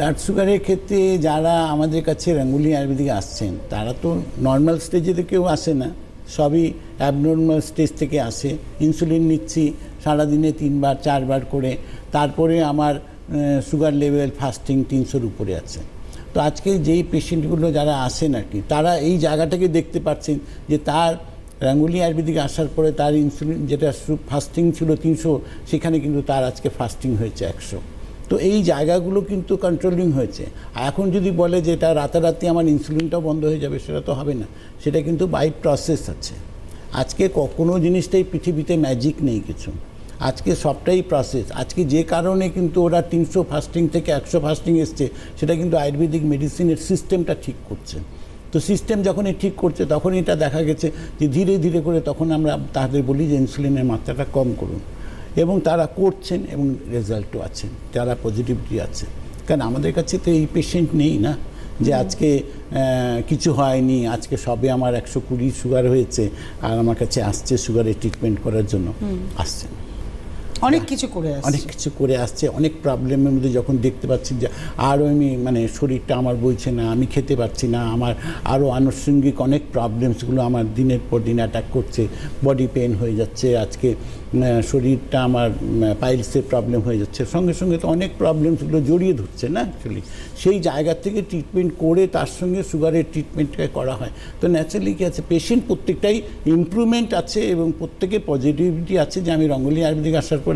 Blood সুগারের ক্ষেত্রে যারা আমাদের কাছে রাঙ্গুলি আয়ুর্বেদিক আসছেন, তারা তো নর্মাল স্টেজে কেউ আসে না। সবই অ্যাবনর্মাল স্টেজ থেকে আসে। ইনসুলিন নিচ্ছি সারাদিনে তিনবার, চারবার করে। তারপরে আমার সুগার লেভেল ফাস্টিং তিনশোর উপরে আছে। তো আজকে যেই পেশেন্টগুলো যারা আসেন আর কি, তারা এই জায়গাটাকে দেখতে পাচ্ছেন যে তার রাঙ্গুলি আয়ুর্বেদিক আসার পরে তার ইনসুলিন যেটা ফাস্টিং ছিল তিনশো, সেখানে কিন্তু তার আজকে ফাস্টিং হয়েছে একশো। তো এই জায়গাগুলো কিন্তু কন্ট্রোলিং হয়েছে। আর এখন যদি বলে যে এটা রাতারাতি আমার ইনসুলিনটাও বন্ধ হয়ে যাবে, সেটা তো হবে না। সেটা কিন্তু বাই প্রসেস আছে। আজকে কোনো জিনিসটাই পৃথিবীতে ম্যাজিক নেই কিছু। আজকে সবটাই প্রসেস আজকে যে কারণে কিন্তু ওরা তিনশো ফাস্টিং থেকে একশো ফাস্টিং এসছে, সেটা কিন্তু আয়ুর্বেদিক মেডিসিনের সিস্টেমটা ঠিক করছে। তো সিস্টেম যখনই ঠিক করছে তখন এটা দেখা গেছে যে ধীরে ধীরে করে তখন আমরা তাদের বলি যে ইনসুলিনের মাত্রাটা কম করুন। এবং তারা করছেন এবং রেজাল্টও আছেন তারা পজিটিভিটি আছে। কারণ আমাদের কাছে তো এই পেশেন্ট নেই না যে আজকে কিছু হয়নি আজকে সবে আমার একশো কুড়ি সুগার হয়েছে আর আমার কাছে আসছে সুগারের ট্রিটমেন্ট করার জন্য। আসছে না। অনেক কিছু করে অনেক কিছু করে আসছে, অনেক প্রবলেমের মধ্যে যখন দেখতে পাচ্ছি যে আরও আমি মানে শরীরটা আমার বইছে না, আমি খেতে পারছি না, আমার আরও আনুষঙ্গিক অনেক প্রবলেমসগুলো আমার দিনের পর দিন অ্যাটাক করছে বডি পেন হয়ে যাচ্ছে, আজকে শরীরটা আমার পাইলসের প্রবলেম হয়ে যাচ্ছে, সঙ্গে সঙ্গে তো অনেক প্রবলেমসগুলো জড়িয়ে ধরছে না অ্যাকচুয়ালি সেই জায়গা থেকে ট্রিটমেন্ট করে তার সঙ্গে সুগারের ট্রিটমেন্টটা করা হয়। তো ন্যাচারালি কী আছে? পেশেন্ট প্রত্যেকটাই ইমপ্রুভমেন্ট আছে এবং প্রত্যেকে পজিটিভিটি আছে যে আমি রঙ্গলি আয়ুর্বেদিক আসার পরে